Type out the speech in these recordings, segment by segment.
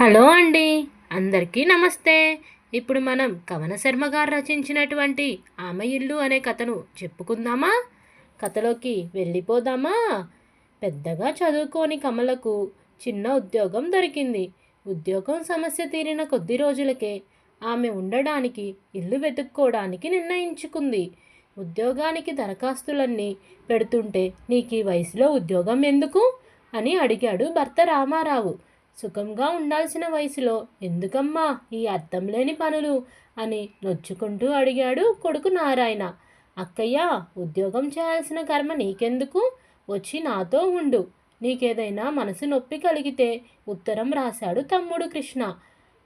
Hello అండి అందరికీ నమస్తే. ఇప్పుడు మనం కవన శర్మ గారు రచించినటువంటి ఆమె ఇల్లు అనే కథను చెప్పుకుందామా? కథలోకి వెళ్ళిపోదామా? పెద్దగా చదువుకోని కమలకు చిన్న ఉద్యోగం దొరికింది. ఉద్యోగం సమస్య తీరిన కొద్ది రోజులకే ఆమె ఉండడానికి ఇల్లు వెతుక్కోవడానికి నిర్ణయించుకుంది. ఉద్యోగానికి దరఖాస్తులన్నీ పెడుతుంటే నీకు ఈ వయసులో ఉద్యోగం ఎందుకు? అని అడిగాడు భర్త రామారావు. సుఖంగా ఉండాల్సిన వయసులో ఎందుకమ్మా ఈ అర్థం లేని పనులు అని నొచ్చుకుంటూ అడిగాడు కొడుకు నారాయణ. అక్కయ్య ఉద్యోగం చేయాల్సిన కర్మ నీకెందుకు? వచ్చి నాతో ఉండు. నీకేదైనా మనసు నొప్పి కలిగితే ఉత్తరం రాశాడు తమ్ముడు కృష్ణ.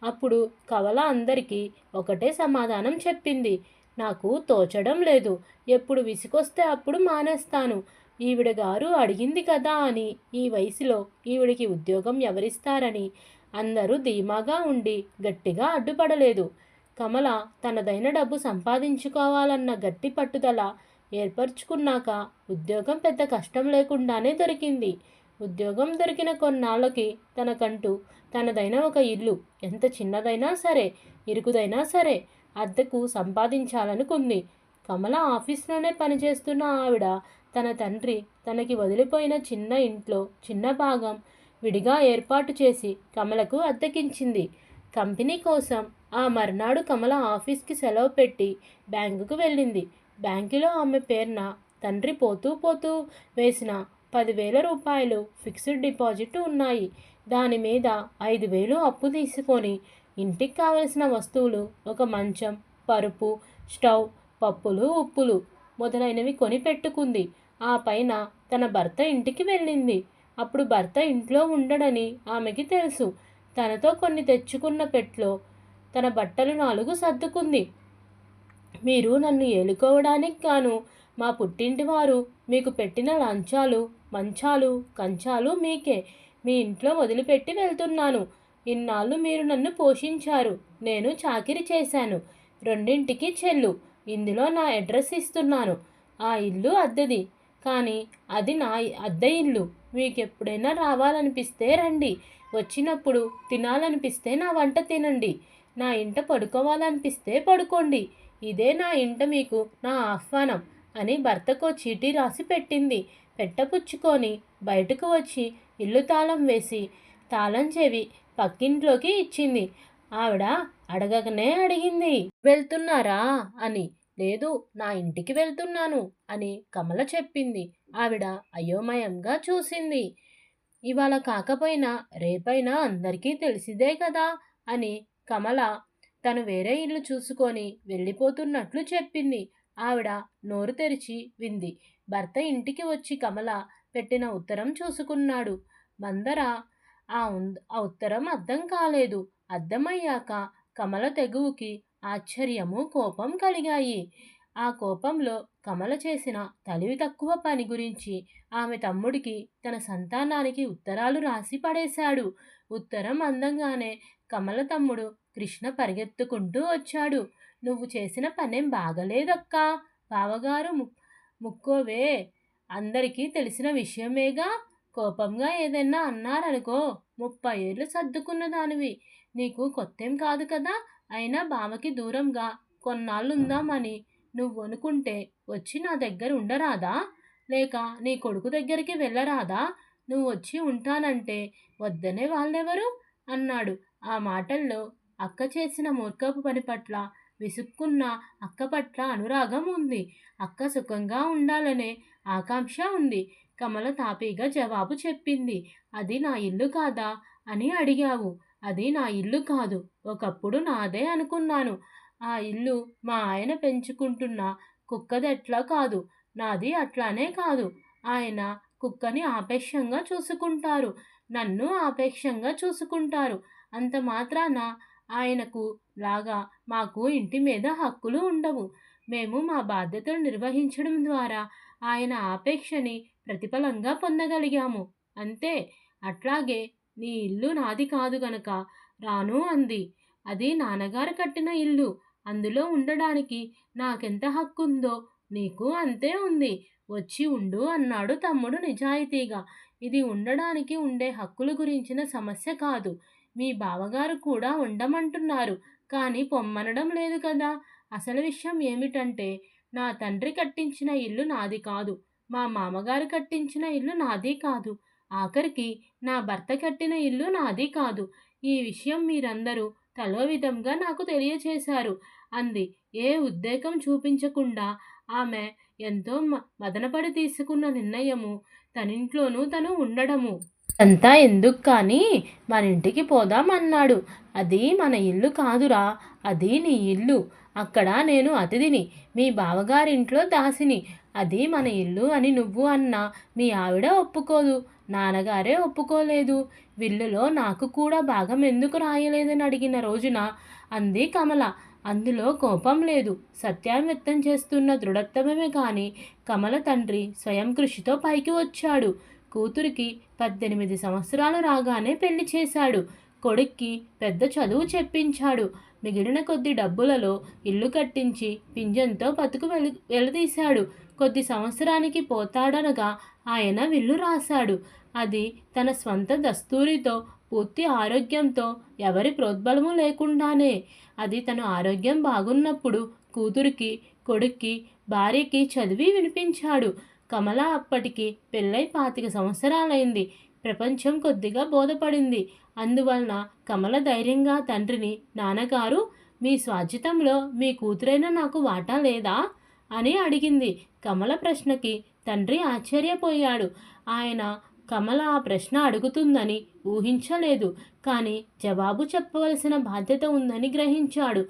అప్పుడు కవల అందరికీ ఒకటే సమాధానం చెప్పింది. నాకు తోచడం లేదు. ఎప్పుడు విసుకొస్తే అప్పుడు మానేస్తాను. ఈవిడ గారు అడిగింది కదా అని ఈ వయసులో ఈవిడికి ఉద్యోగం ఎవరిస్తారని. అందరూ ధీమాగా ఉండి గట్టిగా అడ్డుపడలేదు. కమల తనదైన డబ్బు సంపాదించుకోవాలన్న గట్టి పట్టుదల ఏర్పరచుకున్నాక ఉద్యోగం పెద్ద కష్టం లేకుండానే దొరికింది. ఉద్యోగం దొరికిన కొన్నాళ్ళకి తనకంటూ తనదైన ఒక ఇల్లు ఎంత చిన్నదైనా సరే ఇరుకుదైనా సరే అద్దెకు సంపాదించాలనుకుంది. కమల ఆఫీస్లోనే పనిచేస్తున్న ఆవిడ తన తండ్రి తనకి వదిలిపోయిన చిన్న ఇంట్లో చిన్న భాగం విడిగా ఏర్పాటు చేసి కమలకు అద్దెకించింది. కంపెనీ కోసం ఆ మర్నాడు కమల ఆఫీస్కి సెలవు పెట్టి బ్యాంకుకు వెళ్ళింది. బ్యాంకులో ఆమె పేరున తండ్రి పోతూ పోతూ వేసిన పదివేల రూపాయలు ఫిక్స్డ్ డిపాజిట్ ఉన్నాయి. దాని మీద ఐదు వేలు అప్పు తీసుకొని ఇంటికి కావలసిన వస్తువులు ఒక మంచం పరుపు స్టవ్ పప్పులు ఉప్పులు మొదలైనవి కొని పెట్టుకుంది ఆ పైన తన భర్త ఇంటికి వెళ్ళింది. అప్పుడు భర్త ఇంట్లో ఉండడని ఆమెకి తెలుసు. తనతో కొన్ని తెచ్చుకున్న పెట్లో తన బట్టలు నాలుగు సర్దుకుంది. మీరు నన్ను ఏలుకోవడానికి గాను మా పుట్టింటి వారు మీకు పెట్టిన లంచాలు మంచాలు కంచాలు మీకే. మీ ఇంట్లో వదిలిపెట్టి వెళ్తున్నాను. ఇన్నాళ్ళు మీరు నన్ను పోషించారు. నేను చాకిరి చేశాను. రెండింటికి చెల్లు. ఇందులో నా అడ్రస్ ఇస్తున్నాను. ఆ ఇల్లు అద్దెది. కానీ అది నా అద్దె ఇల్లు. మీకు ఎప్పుడైనా రావాలనిపిస్తే రండి. వచ్చినప్పుడు తినాలనిపిస్తే నా వంట తినండి. నా ఇంట పడుకోవాలనిపిస్తే పడుకోండి. ఇదే నా ఇంట మీకు నా ఆహ్వానం అని భర్తకో చీటీ రాసి పెట్టింది. పెట్టపుచ్చుకొని బయటకు వచ్చి ఇల్లు తాళం వేసి తాళం చెవి పక్కింట్లోకి ఇచ్చింది. ఆవిడ అడగకనే అడిగింది. వెళ్తున్నారా? అని. లేదు నా ఇంటికి వెళ్తున్నాను అని కమల చెప్పింది. ఆవిడ అయోమయంగా చూసింది. ఇవాళ కాకపోయినా రేపైనా అందరికీ తెలిసిదే కదా అని కమల తను వేరే ఇల్లు చూసుకొని వెళ్ళిపోతున్నట్లు చెప్పింది. ఆవిడ నోరు తెరిచి వింది. భర్త ఇంటికి వచ్చి కమల పెట్టిన ఉత్తరం చూసుకున్నాడు. మందర ఆ ఆ ఉత్తరం అర్థం కాలేదు. అర్థమయ్యాక కమల తెగువకి ఆశ్చర్యము కోపం కలిగాయి. ఆ కోపంలో కమల చేసిన తలివి తక్కువ పని గురించి ఆమె తమ్ముడికి తన సంతానానికి ఉత్తరాలు రాసి పడేశాడు. ఉత్తరం అందంగానే కమల తమ్ముడు కృష్ణ పరిగెత్తుకుంటూ వచ్చాడు. నువ్వు చేసిన పనేం బాగలేదక్కా? బావగారు ముక్కోవే. అందరికీ తెలిసిన విషయమేగా? కోపంగా ఏదైనా అన్నారనుకో ముప్పై ఏళ్ళు సర్దుకున్న దానివి నీకు కొత్తేం కాదు కదా అయినా బావకి దూరంగా కొన్నాళ్ళు ఉందామని నువ్వు అనుకుంటే వచ్చి నా దగ్గర ఉండరాదా? లేక నీ కొడుకు దగ్గరికి వెళ్ళరాదా? నువ్వు వచ్చి ఉంటానంటే వద్దనే వాళ్ళెవరు? అన్నాడు. ఆ మాటల్లో అక్క చేసిన మూర్ఖపు పని పట్ల విసుక్కున్న అక్క పట్ల అనురాగం ఉంది. అక్క సుఖంగా ఉండాలనే ఆకాంక్ష ఉంది. కమల తాపీగా జవాబు చెప్పింది. అది నా ఇల్లు కాదా? అని అడిగావు. అది నా ఇల్లు కాదు. ఒకప్పుడు నాదే అనుకున్నాను. ఆ ఇల్లు మా ఆయన పెంచుకుంటున్న కుక్కదెట్లా కాదు. నాది అట్లానే కాదు. ఆయన కుక్కని ఆపేక్షంగా చూసుకుంటారు. నన్ను ఆపేక్షంగా చూసుకుంటారు. అంత మాత్రాన ఆయనకు లాగా మాకు ఇంటి మీద హక్కులు ఉండవు. మేము మా బాధ్యతలు నిర్వహించడం ద్వారా ఆయన ఆపేక్షని ప్రతిఫలంగా పొందగలిగాము. అంతే. అట్లాగే నీ ఇల్లు నాది కాదు గనక. రాను అంది. అది నాన్నగారు కట్టిన ఇల్లు. అందులో ఉండడానికి నాకెంత హక్కు ఉందో నీకు అంతే ఉంది. వచ్చి ఉండు అన్నాడు తమ్ముడు నిజాయితీగా. ఇది ఉండడానికి ఉండే హక్కుల గురించిన సమస్య కాదు. మీ బావగారు కూడా ఉండమంటున్నారు. కానీ పొమ్మనడం లేదు కదా. అసలు విషయం ఏమిటంటే నా తండ్రి కట్టించిన ఇల్లు నాది కాదు. మా మామగారు కట్టించిన ఇల్లు నాది కాదు. ఆఖరికి నా భర్త కట్టిన ఇల్లు నాది కాదు. ఈ విషయం మీరందరూ తలో విధంగా నాకు తెలియచేశారు. అంది. ఏ ఉద్రేకం చూపించకుండా ఆమె ఎంతో మ- మదనపడి తీసుకున్న నిర్ణయము. తనింట్లోనూ తను ఉండడము. అంతా ఎందుకు కానీ మన ఇంటికి పోదాం అన్నాడు అది మన ఇల్లు కాదురా. అది నీ ఇల్లు. అక్కడ నేను అతిథిని మీ బావగారింట్లో దాసిని. అది మన ఇల్లు అని నువ్వు అన్నా మీ ఆవిడ ఒప్పుకోదు. నాన్నగారే ఒప్పుకోలేదు. విల్లులో నాకు కూడా భాగం ఎందుకు రాయలేదని అడిగిన రోజున అంది కమల. అందులో కోపం లేదు. సత్యం వ్యక్తం చేస్తున్న దృఢత్వమే కానీ కమల తండ్రి స్వయం కృషితో పైకి వచ్చాడు. కూతురికి పద్దెనిమిది సంవత్సరాలు రాగానే పెళ్ళి చేశాడు. కొడుక్కి పెద్ద చదువు చెప్పించాడు. మిగిలిన కొద్ది డబ్బులలో ఇల్లు కట్టించి పింజంతో బతుకు వెలు వెలదీశాడు కొద్ది సంవత్సరానికి పోతాడనగా ఆయన విల్లు రాశాడు. అది తన స్వంత దస్తూరితో పూర్తి ఆరోగ్యంతో ఎవరి ప్రోద్బలము లేకుండానే. అది తన ఆరోగ్యం బాగున్నప్పుడు కూతురికి కొడుక్కి భార్యకి చదివి వినిపించాడు. కమల అప్పటికి పెళ్ళై పాతిక సంవత్సరాలైంది. ప్రపంచం కొద్దిగా బోధపడింది. అందువలన కమల ధైర్యంగా తండ్రిని నాన్నగారు మీ స్వాధ్యతంలో మీ కూతురైన నాకు వాటా లేదా అని అడిగింది. కమల ప్రశ్నకి తండ్రి ఆశ్చర్యపోయాడు. ఆయన కమల ఆ ప్రశ్న అడుగుతుందని ఊహించలేదు. కానీ జవాబు చెప్పవలసిన బాధ్యత ఉందని గ్రహించాడు.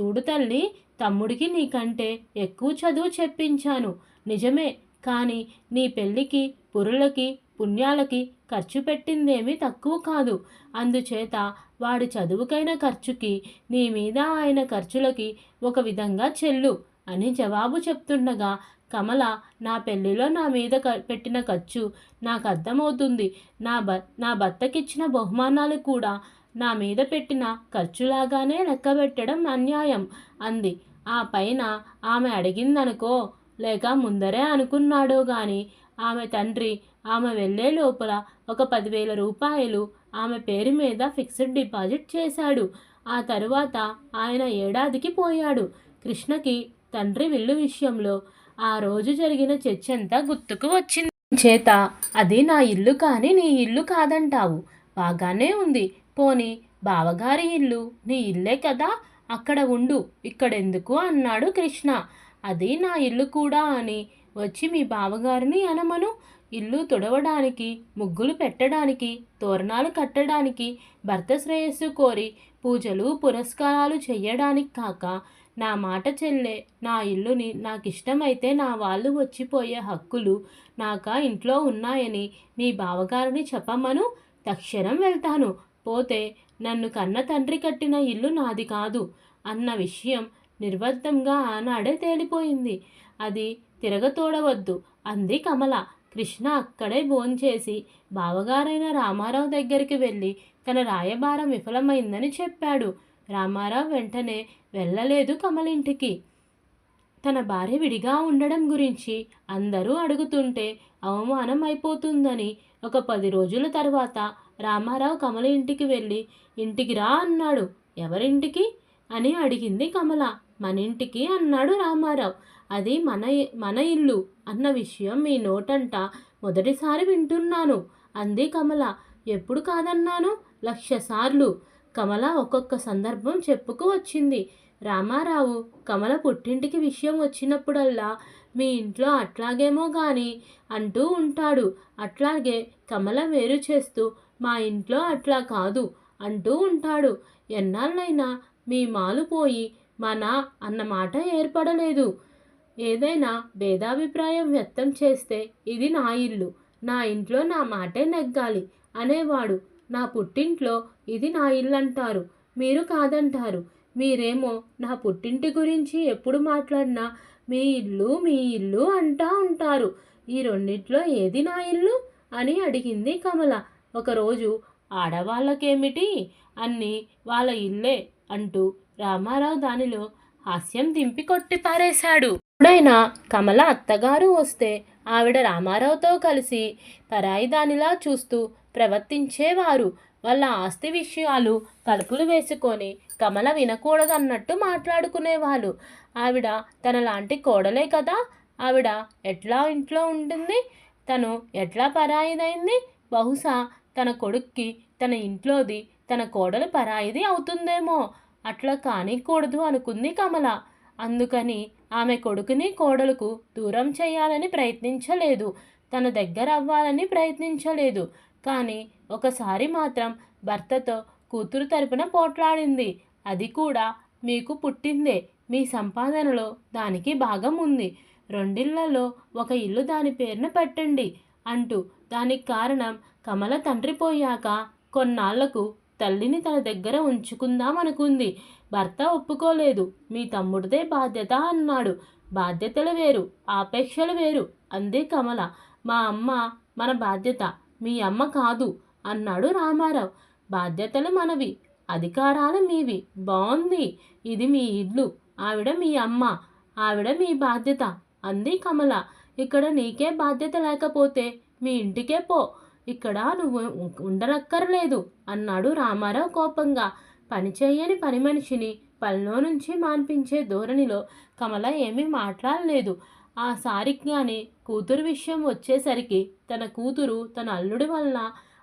చూడు తల్లి తమ్ముడికి నీకంటే ఎక్కువ చదువు చెప్పించాను. నిజమే. కానీ నీ పెళ్ళికి పురులకి పుణ్యాలకి ఖర్చు పెట్టిందేమీ తక్కువ కాదు. అందుచేత వాడి చదువుకైన ఖర్చుకి నీ మీద ఆయన ఖర్చులకి ఒక విధంగా చెల్లు అని జవాబు చెప్తుండగా కమల నా పెళ్ళిలో నా మీద పెట్టిన ఖర్చు నాకు అర్థమవుతుంది. నా భ నా భర్తకిచ్చిన బహుమానాలు కూడా నా మీద పెట్టిన ఖర్చులాగానే లెక్కబెట్టడం అన్యాయం అంది. ఆ పైన ఆమె అడిగిందనుకో లేక ముందరే అనుకున్నాడో గాని ఆమె తండ్రి ఆమె వెళ్ళే లోపల ఒక పదివేల రూపాయలు ఆమె పేరు మీద ఫిక్స్డ్ డిపాజిట్ చేశాడు. ఆ తరువాత ఆయన ఏడాదికి పోయాడు. కృష్ణకి తండ్రి విల్లు విషయంలో ఆ రోజు జరిగిన చర్చంతా గుర్తుకు వచ్చింది. చేత అది నా ఇల్లు కానీ నీ ఇల్లు కాదంటావు. బాగానే ఉంది. పోని బావగారి ఇల్లు నీ ఇల్లే కదా? అక్కడ ఉండు. ఇక్కడెందుకు? అన్నాడు కృష్ణ. అది నా ఇల్లు కూడా అని వచ్చి మీ బావగారిని అనమను. ఇల్లు తుడవడానికి ముగ్గులు పెట్టడానికి తోరణాలు కట్టడానికి భర్త శ్రేయస్సు కోరి పూజలు పురస్కారాలు చేయడానికి కాక నా మాట చెల్లె నా ఇల్లుని నాకు ఇష్టమైతే నా వాళ్ళు వచ్చిపోయే హక్కులు నాక ఇంట్లో ఉన్నాయని మీ బావగారిని చెప్పమను తక్షణం వెళ్తాను. పోతే నన్ను కన్న తండ్రి కట్టిన ఇల్లు నాది కాదు అన్న విషయం నిర్బద్ధంగా ఆనాడే తేలిపోయింది. అది తిరగతోడవద్దు అంది కమల. కృష్ణ అక్కడే భోంచేసి బావగారైన రామారావు దగ్గరికి వెళ్ళి తన రాయబారం విఫలమైందని చెప్పాడు. రామారావు వెంటనే వెళ్ళలేదు కమలింటికి. తన భార్య విడిగా ఉండడం గురించి అందరూ అడుగుతుంటే అవమానం అయిపోతుందని ఒక పది రోజుల తర్వాత రామారావు కమల ఇంటికి వెళ్ళి ఇంటికి రా అన్నాడు. ఎవరింటికి? అని అడిగింది కమల. మన ఇంటికి అన్నాడు రామారావు. అది మన మన ఇల్లు అన్న విషయం మీ నోటంట. మొదటిసారి వింటున్నాను. అంది కమల. ఎప్పుడు కాదన్నాను? లక్ష సార్లు కమల ఒక్కొక్క సందర్భం చెప్పుకు వచ్చింది. రామారావు కమల పుట్టింటికి విషయం వచ్చినప్పుడల్లా మీ ఇంట్లో అట్లాగేమో గాని అంటూ ఉంటాడు. అట్లాగే కమల వేరు చేస్తూ మా ఇంట్లో అట్లా కాదు అంటూ ఉంటాడు. ఎన్నాళ్ళైనా మీ మాలు పోయి మన అన్న మాట ఏర్పడలేదు. ఏదైనా భేదాభిప్రాయం వ్యక్తం చేస్తే ఇది నా ఇల్లు నా ఇంట్లో నా మాటే నెగ్గాలి అనేవాడు. నా పుట్టింట్లో ఇది నా ఇల్లు అంటారు మీరు కాదంటారు. మీరేమో నా పుట్టింటి గురించి ఎప్పుడు మాట్లాడినా మీ ఇల్లు మీ ఇల్లు అంటా ఉంటారు. ఈ రెండిట్లో ఏది నా ఇల్లు? అని అడిగింది కమల. ఒకరోజు ఆడవాళ్ళకేమిటి? అన్ని వాళ్ళ ఇల్లే అంటూ రామారావు దానిలో హాస్యం దింపి కొట్టి పారేశాడు. ఎప్పుడైనా కమల అత్తగారు వస్తే ఆవిడ రామారావుతో కలిసి పరాయి దానిలా చూస్తూ ప్రవర్తించేవారు. వాళ్ళ ఆస్తి విషయాలు తలుపులు వేసుకొని కమల వినకూడదన్నట్టు మాట్లాడుకునేవాళ్ళు. ఆవిడ తనలాంటి కోడలే కదా ఆవిడ ఎట్లా ఇంట్లో ఉంటుంది? తను ఎట్లా పరాయిదైంది? బహుశా తన కొడుక్కి తన ఇంట్లోది తన కోడలు పరాయిది అవుతుందేమో. అట్లా కానికూడదు అనుకుంది కమల. అందుకని ఆమె కొడుకుని కోడలకు దూరం చేయాలని ప్రయత్నించలేదు. తన దగ్గర అవ్వాలని ప్రయత్నించలేదు. కానీ ఒకసారి మాత్రం భర్తతో కూతురు తరపున పోట్లాడింది. అది కూడా మీకు పుట్టిందే. మీ సంపాదనలో దానికి భాగం ఉంది. రెండిళ్ళలో ఒక ఇల్లు దాని పేరున పెట్టండి అంటూ దానికి కారణం కమల తండ్రి పోయాక కొన్నాళ్ళకు తల్లిని తన దగ్గర ఉంచుకుందాం అనుకుంది భర్త ఒప్పుకోలేదు. మీ తమ్ముడిదే బాధ్యత అన్నాడు. బాధ్యతలు వేరు ఆపేక్షలు వేరు. అంది కమల. మా అమ్మ మన బాధ్యత మీ అమ్మ కాదు అన్నాడు రామారావు. బాధ్యతలు మనవి అధికారాలు మీవి. బాగుంది ఇది మీ ఇల్లు. ఆవిడ మీ అమ్మ. ఆవిడ మీ బాధ్యత. అంది కమల. ఇక్కడ నీకే బాధ్యత లేకపోతే మీ ఇంటికే పో. ఇక్కడ నువ్వు ఉండనక్కర్లేదు అన్నాడు రామారావు కోపంగా. పని చేయని పని మనిషిని పనిలో నుంచి మాన్పించే ధోరణిలో కమల ఏమీ మాట్లాడలేదు. ఆ సారిగ్గానే కూతురు విషయం వచ్చేసరికి తన కూతురు తన అల్లుడి వలన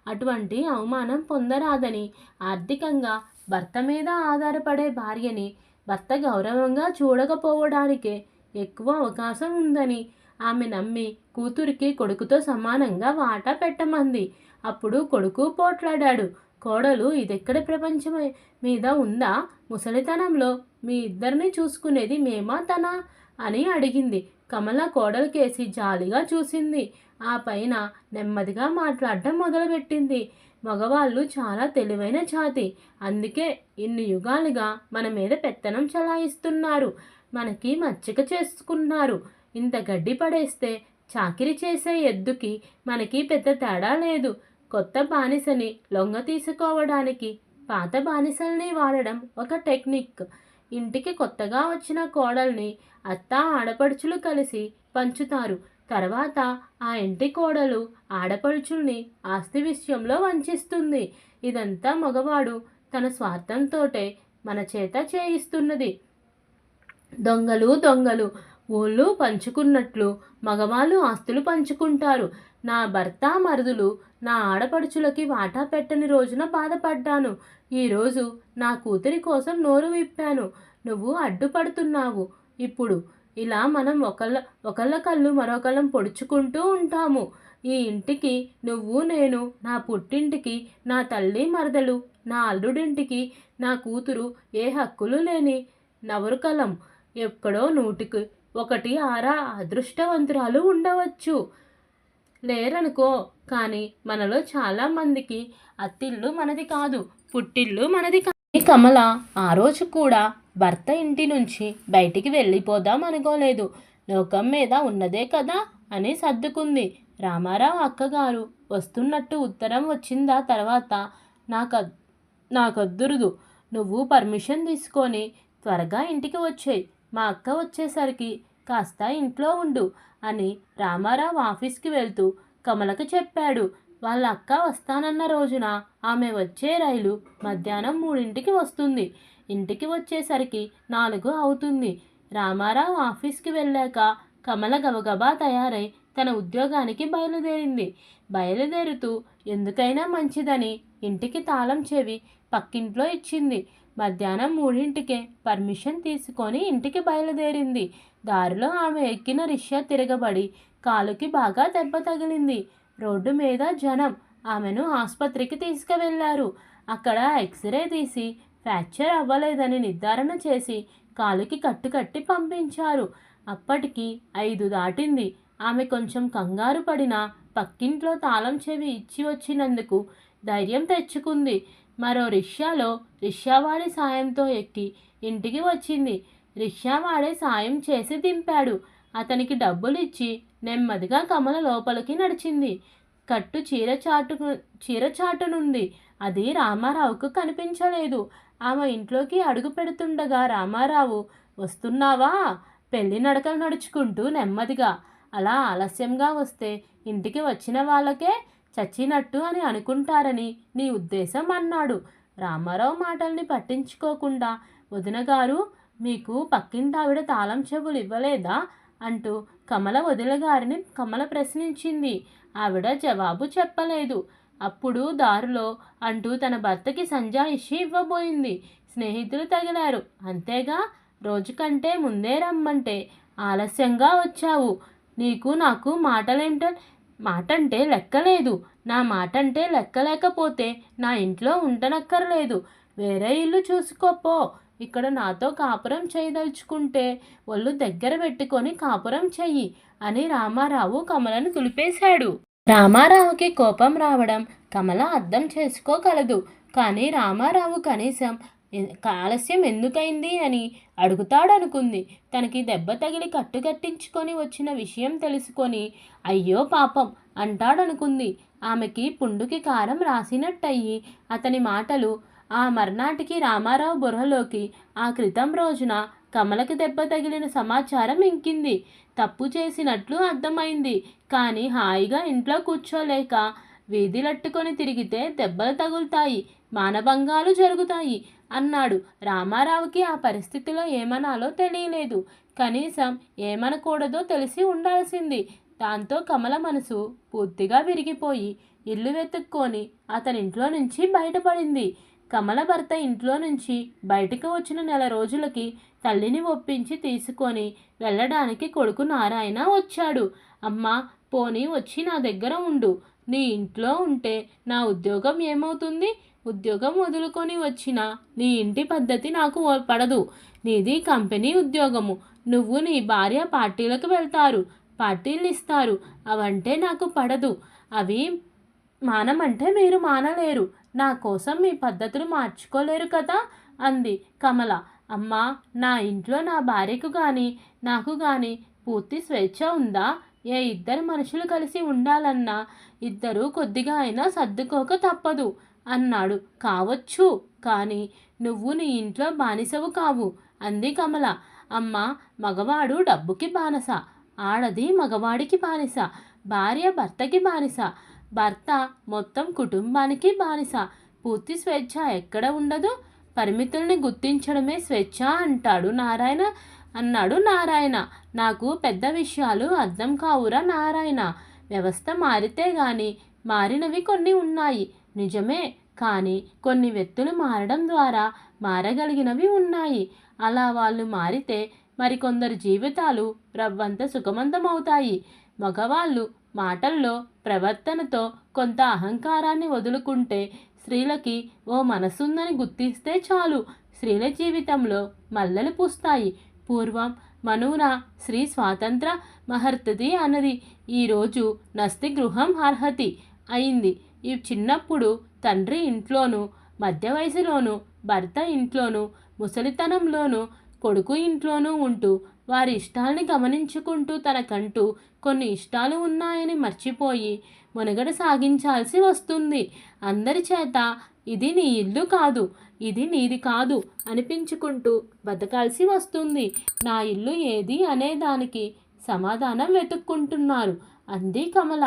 అటువంటి అవమానం పొందరాదని ఆర్థికంగా భర్త మీద ఆధారపడే భార్యని భర్త గౌరవంగా చూడకపోవడానికే ఎక్కువ అవకాశం ఉందని ఆమె నమ్మి కూతురికి కొడుకుతో సమానంగా వాటా పెట్టమంది. అప్పుడు కొడుకు పోట్లాడాడు. కోడలు ఇదెక్కడ ప్రపంచం మీద ఉందా? ముసలితనంలో మీ ఇద్దరిని చూసుకునేది మేమా తనా? అని అడిగింది. కమల కోడలు కేసి జాలిగా చూసింది. ఆ పైన నెమ్మదిగా మాట్లాడటం మొదలుపెట్టింది. మగవాళ్ళు చాలా తెలివైన జాతి. అందుకే ఇన్ని యుగాలుగా మన మీద పెత్తనం చలాయిస్తున్నారు. మనకి మచ్చిక చేసుకున్నారు. ఇంత గడ్డి పడేస్తే చాకిరి చేసే ఎద్దుకి మనకి పెద్ద తేడా లేదు. కొత్త బానిసని లొంగ తీసుకోవడానికి పాత బానిసల్ని వాడడం ఒక టెక్నిక్. ఇంటికి కొత్తగా వచ్చిన కోడల్ని అత్త ఆడపడుచులు కలిసి పంచుతారు. తర్వాత ఆ ఇంటి కోడలు ఆడపడుచుల్ని ఆస్తి విషయంలో వంచిస్తుంది. ఇదంతా మగవాడు తన స్వార్థంతోటే మన చేత చేయిస్తున్నది. దొంగలు దొంగలు ఊళ్ళు పంచుకున్నట్లు మగవాళ్ళు ఆస్తులు పంచుకుంటారు. నా భర్త మరుదులు నా ఆడపడుచులకి వాటా పెట్టని రోజున బాధపడ్డాను. ఈరోజు నా కూతురి కోసం నోరు విప్పాను. నువ్వు అడ్డుపడుతున్నావు. ఇప్పుడు ఇలా మనం ఒకళ్ళ ఒకళ్ళ కళ్ళు మరొకళ్ళం పొడుచుకుంటూ ఉంటాము. ఈ ఇంటికి నువ్వు నేను నా పుట్టింటికి నా తల్లి మరదలు నా అల్లుడింటికి నా కూతురు ఏ హక్కులు లేని నవరుకలం. ఎక్కడో నూటికి ఒకటి ఆరా అదృష్టవంతురాలు ఉండవచ్చు. లేరనుకో కానీ మనలో చాలా మందికి అత్తిళ్ళు మనది కాదు పుట్టిల్లు మనది కాదు కమల ఆ రోజు కూడా భర్త ఇంటి నుంచి బయటికి వెళ్ళిపోదాం అనుకోలేదు. లోకం మీద ఉన్నదే కదా అని సర్దుకుంది. రామారావు అక్కగారు వస్తున్నట్టు ఉత్తరం వచ్చిందా తర్వాత నాకు నాకొద్దురుదు నువ్వు పర్మిషన్ తీసుకొని త్వరగా ఇంటికి వచ్చేయి. మా అక్క వచ్చేసరికి కాస్త ఇంట్లో ఉండు అని రామారావు ఆఫీస్కి వెళ్తూ కమలకు చెప్పాడు. వాళ్ళ అక్క వస్తానన్న రోజున ఆమె వచ్చే రైలు మధ్యాహ్నం మూడింటికి వస్తుంది. ఇంటికి వచ్చేసరికి నాలుగు అవుతుంది. రామారావు ఆఫీస్కి వెళ్ళాక కమల గబగబా తయారై తన ఉద్యోగానికి బయలుదేరింది. బయలుదేరుతూ ఎందుకైనా మంచిదని ఇంటికి తాళం చెవి పక్కింట్లో ఇచ్చింది. మధ్యాహ్నం మూడింటికే పర్మిషన్ తీసుకొని ఇంటికి బయలుదేరింది. దారిలో ఆమె ఎక్కిన రిక్షా తిరగబడి కాలుకి బాగా దెబ్బ తగిలింది. రోడ్డు మీద జనం ఆమెను ఆసుపత్రికి తీసుకువెళ్ళారు. అక్కడ ఎక్స్రే తీసి ఫ్రాక్చర్ అవ్వలేదని నిర్ధారణ చేసి కాలుకి కట్టుకట్టి పంపించారు. అప్పటికి ఐదు దాటింది. ఆమె కొంచెం కంగారు పడినా పక్కింట్లో తాళం చెవి ఇచ్చి వచ్చినందుకు ధైర్యం తెచ్చుకుంది. మరో రిక్షాలో రిక్షావాడి సాయంతో ఎక్కి ఇంటికి వచ్చింది. రిక్షావాడే సాయం చేసి దింపాడు. అతనికి డబ్బులు ఇచ్చి నెమ్మదిగా కమల లోపలికి నడిచింది. కట్టు చీర చాటు చీర చాటునుంది. అది రామారావుకు కనిపించలేదు. ఆమె ఇంట్లోకి అడుగు పెడుతుండగా రామారావు వస్తున్నావా? పెళ్ళి నడకలు నడుచుకుంటూ నెమ్మదిగా అలా ఆలస్యంగా వస్తే ఇంటికి వచ్చిన వాళ్ళకే చచ్చినట్టు అని అనుకుంటారని నీ ఉద్దేశం అన్నాడు. రామారావు మాటల్ని పట్టించుకోకుండా వదినగారు మీకు పక్కింటావిడ తాళం చెవులు ఇవ్వలేదా? అంటూ కమల వదిలగారిని కమల ప్రశ్నించింది. ఆవిడ జవాబు చెప్పలేదు. అప్పుడు దారిలో అంటూ తన భర్తకి సంజాయిషి ఇవ్వబోయింది. స్నేహితులు తగిలారు. అంతేగా? రోజు కంటే ముందే రమ్మంటే ఆలస్యంగా వచ్చావు. నీకు నాకు మాటలేంటో మాటంటే లెక్కలేదు. నా మాటంటే లెక్కలేకపోతే నా ఇంట్లో ఉండనక్కర్లేదు. వేరే ఇల్లు చూసుకోపో ఇక్కడ నాతో కాపురం చేయదలుచుకుంటే ఒళ్ళు దగ్గర పెట్టుకొని కాపురం చెయ్యి అని రామారావు కమలను కులిపేశాడు. రామారావుకి కోపం రావడం కమల అర్థం చేసుకోగలదు. కానీ రామారావు కనీసం ఆలస్యం ఎందుకైంది అని అడుగుతాడనుకుంది. తనకి దెబ్బ తగిలి కట్టుకట్టించుకొని వచ్చిన విషయం తెలుసుకొని అయ్యో పాపం అంటాడనుకుంది. ఆమెకి పుండుకి కారం రాసినట్టయి అతని మాటలు ఆ మర్నాటికి రామారావు బుర్రలోకి ఆ క్రితం రోజున కమలకి దెబ్బ తగిలిన సమాచారం ఇంకింది. తప్పు చేసినట్లు అర్థమైంది. కానీ హాయిగా ఇంట్లో కూర్చోలేక వీధిలట్టుకొని తిరిగితే దెబ్బలు తగులుతాయి మానభంగాలు జరుగుతాయి. అన్నాడు. రామారావుకి ఆ పరిస్థితిలో ఏమనాలో తెలియలేదు. కనీసం ఏమనకూడదో తెలిసి ఉండాల్సింది. దాంతో కమల మనసు పూర్తిగా విరిగిపోయి ఇల్లు వెతుక్కొని అతని ఇంట్లో నుంచి బయటపడింది. కమల భర్త ఇంట్లో నుంచి బయటకు వచ్చిన నెల రోజులకి తల్లిని ఒప్పించి తీసుకొని వెళ్ళడానికి కొడుకు నారాయణ వచ్చాడు. అమ్మ పోనీ వచ్చి నా దగ్గర ఉండు. నీ ఇంట్లో ఉంటే నా ఉద్యోగం ఏమవుతుంది? ఉద్యోగం వదులుకొని వచ్చిన నీ ఇంటి పద్ధతి నాకు పడదు నీది కంపెనీ ఉద్యోగము. నువ్వు నీ భార్య పార్టీలకు వెళ్తారు. పార్టీలు ఇస్తారు. అవంటే నాకు పడదు. అవి మానమంటే మీరు మానలేరు. నా కోసం మీ పద్ధతులు మార్చుకోలేరు కదా? అంది కమల. అమ్మా నా ఇంట్లో నా భార్యకు కానీ నాకు కానీ పూర్తి స్వేచ్ఛ ఉందా? ఏ ఇద్దరు మనుషులు కలిసి ఉండాలన్నా ఇద్దరూ కొద్దిగా అయినా సర్దుకోక తప్పదు. అన్నాడు. కావచ్చు కానీ నువ్వు నీ ఇంట్లో బానిసవు కావు. అంది కమల. అమ్మ మగవాడు డబ్బుకి బానిస. ఆడది మగవాడికి బానిస. భార్య భర్తకి బానిస. భర్త మొత్తం కుటుంబానికి బానిస. పూర్తి స్వేచ్ఛ ఎక్కడ ఉండదు? పరిమితుల్ని గుర్తించడమే స్వేచ్ఛ అంటాడు నారాయణ. అన్నాడు నారాయణ. నాకు పెద్ద విషయాలు అర్థం కావురా నారాయణ. వ్యవస్థ మారితే గాని మారినవి కొన్ని ఉన్నాయి. నిజమే కానీ కొన్ని వ్యక్తులు మారడం ద్వారా మారగలిగినవి ఉన్నాయి. అలా వాళ్ళు మారితే మరికొందరు జీవితాలు రవ్వంత సుఖవంతమవుతాయి. మగవాళ్ళు మాటల్లో ప్రవర్తనతో కొంత అహంకారాన్ని వదులుకుంటే స్త్రీలకి ఓ మనసుందని గుర్తిస్తే చాలు. స్త్రీల జీవితంలో మల్లెలు పూస్తాయి. పూర్వం మనువున స్త్రీ స్వాతంత్ర మహర్తది అన్నది. ఈరోజు నస్తి గృహం అర్హతి అయింది. ఈ చిన్నప్పుడు తండ్రి ఇంట్లోనూ మధ్య వయసులోనూ భర్త ఇంట్లోనూ ముసలితనంలోనూ కొడుకు ఇంట్లోనూ ఉంటూ వారి ఇష్టాల్ని గమనించుకుంటూ తనకంటూ కొన్ని ఇష్టాలు ఉన్నాయని మర్చిపోయి మునగడ సాగించాల్సి వస్తుంది. అందరి చేత ఇది నీ ఇల్లు కాదు ఇది నీది కాదు అనిపించుకుంటూ బతకాల్సి వస్తుంది. నా ఇల్లు ఏది అనే దానికి సమాధానం వెతుక్కుంటున్నారు. అంది కమల.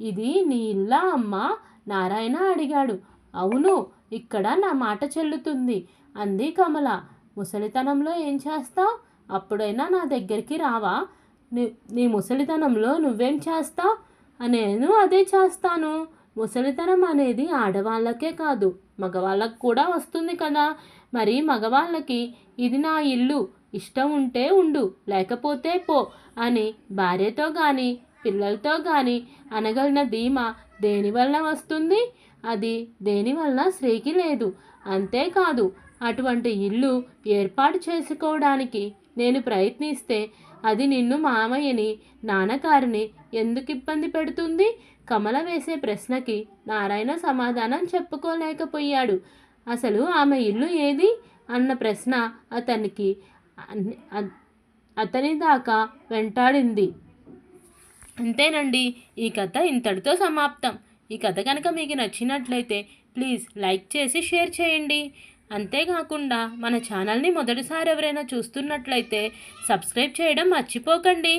ఇది నీ ఇల్లా అమ్మా? నారాయణ అడిగాడు. అవును ఇక్కడ నా మాట చెల్లుతుంది. అంది కమల. ముసలితనంలో ఏం చేస్తావు? అప్పుడైనా నా దగ్గరికి రావా? నీ నీ ముసలితనంలో నువ్వేం చేస్తావు? నేను అదే చేస్తాను. ముసలితనం అనేది ఆడవాళ్ళకే కాదు మగవాళ్ళకు కూడా వస్తుంది కదా. మరి మగవాళ్ళకి ఇది నా ఇల్లు ఇష్టం ఉంటే ఉండు లేకపోతే పో అని భార్యతో కానీ పిల్లలతో కానీ అనగలిన ధీమా దేనివల్ల వస్తుంది? అది దేనివల్ల స్త్రీకి లేదు. అంతేకాదు అటువంటి ఇల్లు ఏర్పాటు చేసుకోవడానికి నేను ప్రయత్నిస్తే అది నిన్ను మామయ్యని నాన్నగారిని ఎందుకు ఇబ్బంది పెడుతుంది? కమల వేసే ప్రశ్నకి నారాయణ సమాధానం చెప్పుకోలేకపోయాడు. అసలు ఆమె ఇల్లు ఏది? అన్న ప్రశ్న అతనికి అతని దాకా వెంటాడింది. అంతేనండి. ఈ కథ ఇంతటితో సమాప్తం. ఈ కథ కనుక మీకు నచ్చినట్లయితే ప్లీజ్ లైక్ చేసి షేర్ చేయండి. అంతేకాకుండా మన ఛానల్ని మొదటిసారి ఎవరైనా చూస్తున్నట్లయితే సబ్స్క్రైబ్ చేయడం మర్చిపోకండి.